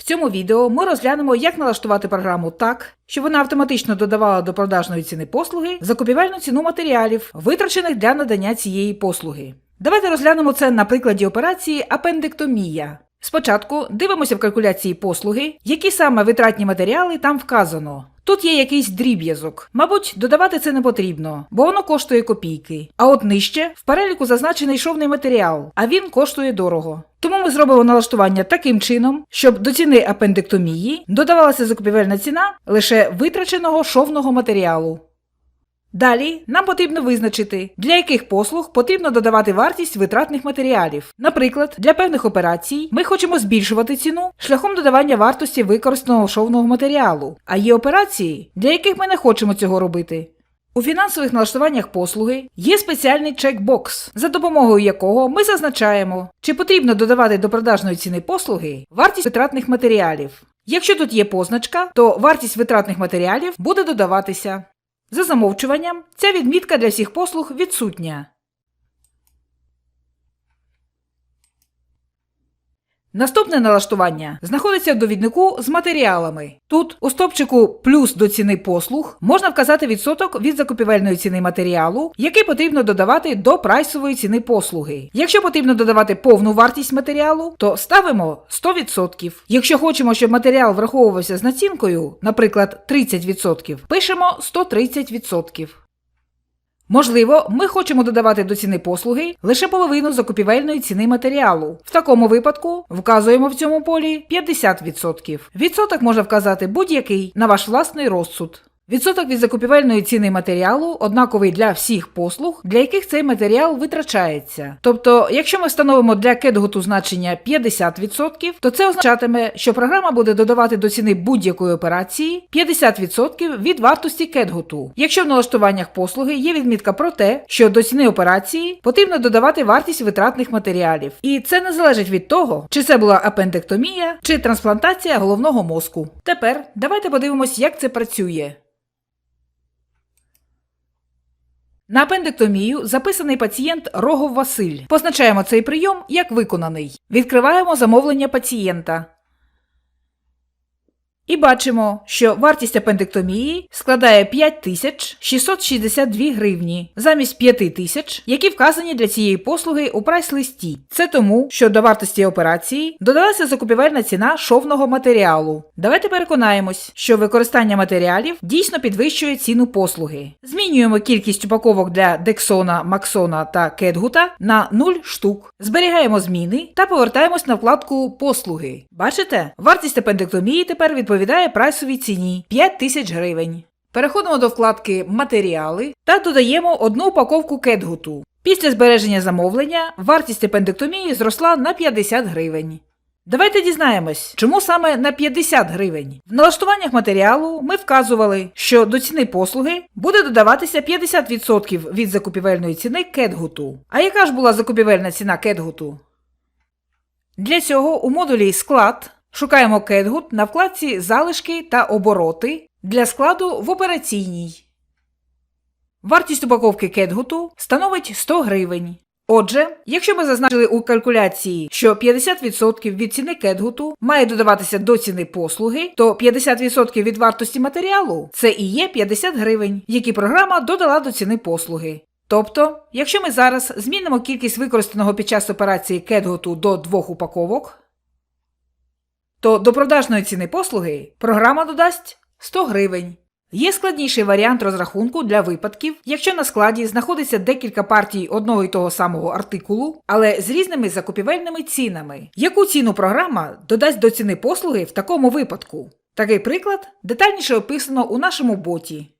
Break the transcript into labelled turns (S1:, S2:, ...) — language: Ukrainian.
S1: В цьому відео ми розглянемо, як налаштувати програму так, щоб вона автоматично додавала до продажної ціни послуги закупівельну ціну матеріалів, витрачених для надання цієї послуги. Давайте розглянемо це на прикладі операції апендектомія. Спочатку дивимося в калькуляції послуги, які саме витратні матеріали там вказано. Тут є якийсь дріб'язок. Мабуть, додавати це не потрібно, бо воно коштує копійки. А от нижче в переліку зазначений шовний матеріал, а він коштує дорого. Тому ми зробимо налаштування таким чином, щоб до ціни апендектомії додавалася закупівельна ціна лише витраченого шовного матеріалу. Далі нам потрібно визначити, для яких послуг потрібно додавати вартість витратних матеріалів. Наприклад, для певних операцій ми хочемо збільшувати ціну шляхом додавання вартості використаного шовного матеріалу, а є операції, для яких ми не хочемо цього робити. У фінансових налаштуваннях послуги є спеціальний чекбокс, за допомогою якого ми зазначаємо, чи потрібно додавати до продажної ціни послуги вартість витратних матеріалів. Якщо тут є позначка, то вартість витратних матеріалів буде додаватися. За замовчуванням, ця відмітка для всіх послуг відсутня. Наступне налаштування знаходиться в довіднику з матеріалами. Тут у стопчику плюс до ціни послуг можна вказати відсоток від закупівельної ціни матеріалу, який потрібно додавати до прайсової ціни послуги. Якщо потрібно додавати повну вартість матеріалу, то ставимо 100%. Якщо хочемо, щоб матеріал враховувався з націнкою, наприклад, 30%, пишемо 130%. Можливо, ми хочемо додавати до ціни послуги лише половину закупівельної ціни матеріалу. В такому випадку вказуємо в цьому полі 50%. Відсоток може вказати будь-який на ваш власний розсуд. Відсоток від закупівельної ціни матеріалу однаковий для всіх послуг, для яких цей матеріал витрачається. Тобто, якщо ми встановимо для кетготу значення 50%, то це означатиме, що програма буде додавати до ціни будь-якої операції 50% від вартості кетготу. Якщо в налаштуваннях послуги є відмітка про те, що до ціни операції потрібно додавати вартість витратних матеріалів. І це не залежить від того, чи це була апендектомія, чи трансплантація головного мозку. Тепер давайте подивимось, як це працює. На апендектомію записаний пацієнт Рогов Василь. Позначаємо цей прийом як виконаний. Відкриваємо замовлення пацієнта. І бачимо, що вартість апендектомії складає 5662 гривні замість 5000, які вказані для цієї послуги у прайс-листі. Це тому, що до вартості операції додалася закупівельна ціна шовного матеріалу. Давайте переконаємось, що використання матеріалів дійсно підвищує ціну послуги. Змінюємо кількість упаковок для Дексона, Максона та Кетгута на 0 штук. Зберігаємо зміни та повертаємось на вкладку Послуги. Бачите? Вартість апендектомії тепер відповідає прайсовій ціні 5 тисяч гривень. Переходимо до вкладки Матеріали та додаємо одну упаковку кетгуту. Після збереження замовлення вартість апендектомії зросла на 50 гривень. Давайте дізнаємось, чому саме на 50 гривень. В налаштуваннях матеріалу ми вказували, що до ціни послуги буде додаватися 50% від закупівельної ціни кетгуту. А яка ж була закупівельна ціна кетгуту? Для цього у модулі Склад шукаємо кетгут на вкладці Залишки та обороти для складу в операційній. Вартість упаковки кетгуту становить 100 гривень. Отже, якщо ми зазначили у калькуляції, що 50% від ціни кетгуту має додаватися до ціни послуги, то 50% від вартості матеріалу це і є 50 гривень, які програма додала до ціни послуги. Тобто, якщо ми зараз змінимо кількість використаного під час операції кетготу до двох упаковок, то до продажної ціни послуги програма додасть 100 гривень. Є складніший варіант розрахунку для випадків, якщо на складі знаходиться декілька партій одного і того самого артикулу, але з різними закупівельними цінами. Яку ціну програма додасть до ціни послуги в такому випадку? Такий приклад детальніше описано у нашому боті.